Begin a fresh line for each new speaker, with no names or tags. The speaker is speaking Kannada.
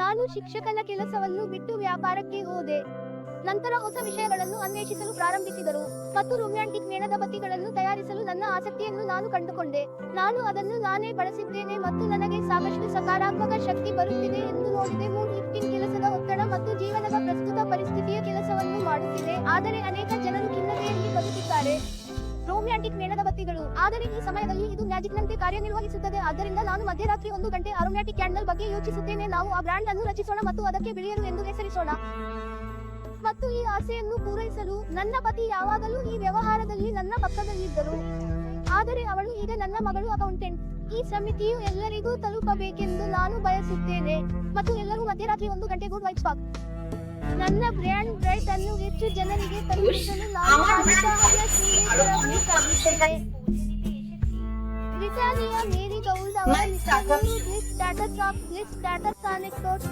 ನಾನು ಶಿಕ್ಷಕನ ಕೆಲಸವನ್ನು ಬಿಟ್ಟು ವ್ಯಾಪಾರಕ್ಕೆ ಹೋದೆ. ನಂತರ ಹೊಸ ವಿಷಯಗಳನ್ನು ಅನ್ವೇಷಿಸಲು ಪ್ರಾರಂಭಿಸಿದರು. ಮತ್ತು ರೊಮ್ಯಾಂಟಿಕ್ ಮೇಣದ ಬತ್ತಿಗಳನ್ನು ತಯಾರಿಸಲು ನನ್ನ ಆಸಕ್ತಿಯನ್ನು ನಾನು ಕಂಡುಕೊಂಡೆ. ನಾನು ಅದನ್ನು ನಾನೇ ಬಳಸಿದ್ದೇನೆ ಮತ್ತು ನನಗೆ ಸಾಕಷ್ಟು ಸಕಾರಾತ್ಮಕ ಶಕ್ತಿ ಬರುತ್ತಿದೆ ಎಂದು ನೋಡಿದೆ. ಮೂಡ್ ಕೆಲಸದ ಒತ್ತಡ ಮತ್ತು ಜೀವನದ ಪ್ರಸ್ತುತ ಪರಿಸ್ಥಿತಿಯ ಕೆಲಸವನ್ನು ಮಾಡುತ್ತಿದೆ. ಆದರೆ ಅನೇಕ ಜನರು ಖಿನ್ನತೆಯಲ್ಲಿ ಬದುಕಿದ್ದಾರೆ ರೋಮ್ಯಾಂಟಿಕ್ ಮೇಣದ ಬತ್ತಿಗಳು. ಆದರೆ ಈ ಸಮಯದಲ್ಲಿ ಇದು ಮ್ಯಾಜಿಕ್ನಂತೆ ಕಾರ್ಯನಿರ್ವಹಿಸುತ್ತದೆ. ಆದ್ದರಿಂದ ನಾನು ಮಧ್ಯರಾತ್ರಿ ಒಂದು ಗಂಟೆ ಅರೋಮ್ಯಾಟಿಕ್ ಕ್ಯಾಂಡಲ್ ಬಗ್ಗೆ ಯೋಚಿಸುತ್ತೇನೆ. ನಾವು ಆ ಬ್ರ್ಯಾಂಡ್ ಅನ್ನು ರಚಿಸೋಣ ಮತ್ತು ಅದಕ್ಕೆ ಬಿಳಿಯರು ಎಂದು ಹೆಸರಿಸೋಣ. ಮತ್ತು ಈ ಆಸೆಯನ್ನು ಪೂರೈಸಲು ನನ್ನ ಪತಿ ಯಾವಾಗಲೂ ಈ ವ್ಯವಹಾರದಲ್ಲಿ ನನ್ನ ಪಕ್ಕದಲ್ಲಿದ್ದರು. ಆದರೆ ಅವಳು ಈಗ ನನ್ನ ಮಗಳು ಅಕೌಂಟೆಂಟ್. ಈ ಸಮಿತಿಯು ಎಲ್ಲರಿಗೂ ತಲುಪಬೇಕೆಂದು ನಾನು ಬಯಸುತ್ತೇನೆ. ಮತ್ತು ಎಲ್ಲರೂ ಮಧ್ಯರಾತ್ರಿ ಒಂದು ಗಂಟೆ ಗುಡ್ ವೈಟ್ ಪಾಕ್. ನನ್ನ ಬ್ರ್ಯಾಂಡ್ ಬ್ರೈಟ್ ಅನ್ನು ಹೆಚ್ಚು ಜನರಿಗೆ ತಲುಪಿಸಲು ನಾನು ಬ್ರಿಟಾನಿಯಾ ಮೇರಿ ಗೌಲ್ಡ್ ಅವರ status of bliss status anecdote